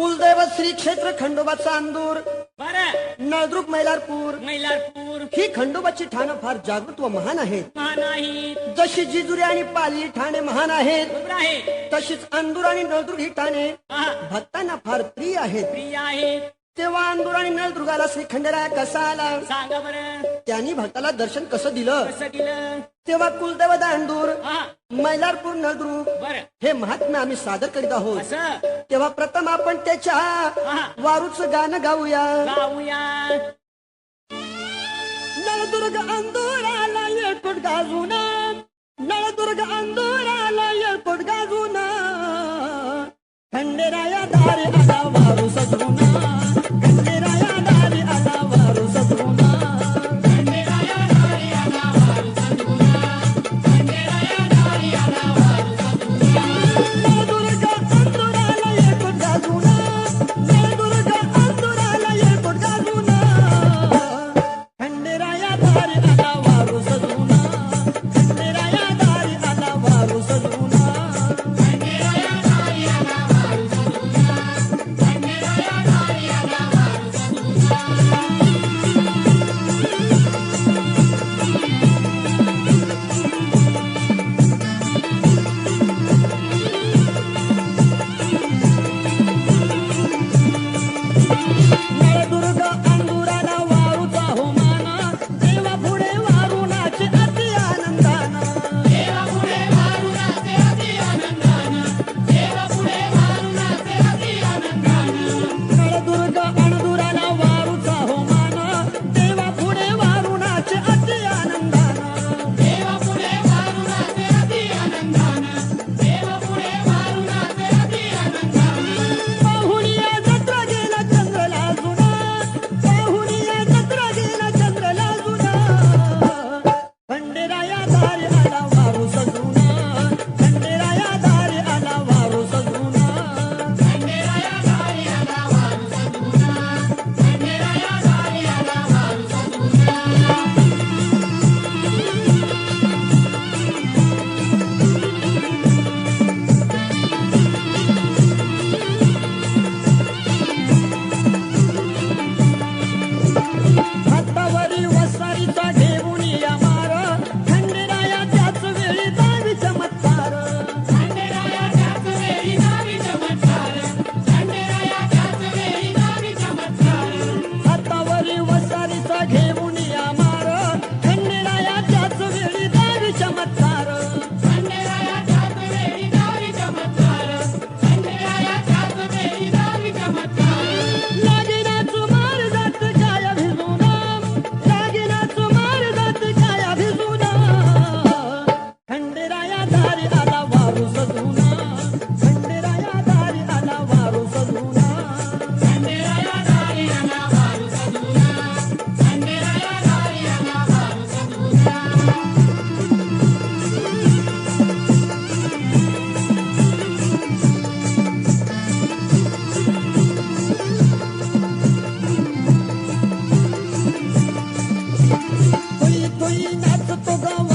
कुलदैवत श्री क्षेत्र खंडोबा चांदूर बर. नळदुर्ग मैलारपूर. मैलारपूर. ही खंडोबाची ठाणं फार जागृत व महान आहेत. महान जशी जिजुरी आणि पाली ठाणे महान आहेत. बरोबर आहे. तशीच अंदूर आणि नळदुर्ग ही ठाणे भक्तांना फार प्रिय आहेत. प्रिय आहे तेव्हा अंदूर आणि नळदुर्गाला श्री खंडेराया कसा आला सांगा बरं. त्यांनी भक्ताला दर्शन कसं दिलं? कसं दिलं? तेव्हा कुलदैवत अंदूर हा. मैलारपूर नळदुर्ग बर. हे महात्म्य आम्ही सादर करीत आहोत. असं? तेव्हा प्रथम आपण त्याच्या वारूच गाणं गाऊया. गाऊया. नळदुर्ग अंदुराला येळकोट गाजून नळदुर्ग अंदुराला येळकोट गाजून खंडेराया दारी आला खुई खुई नाचतो गा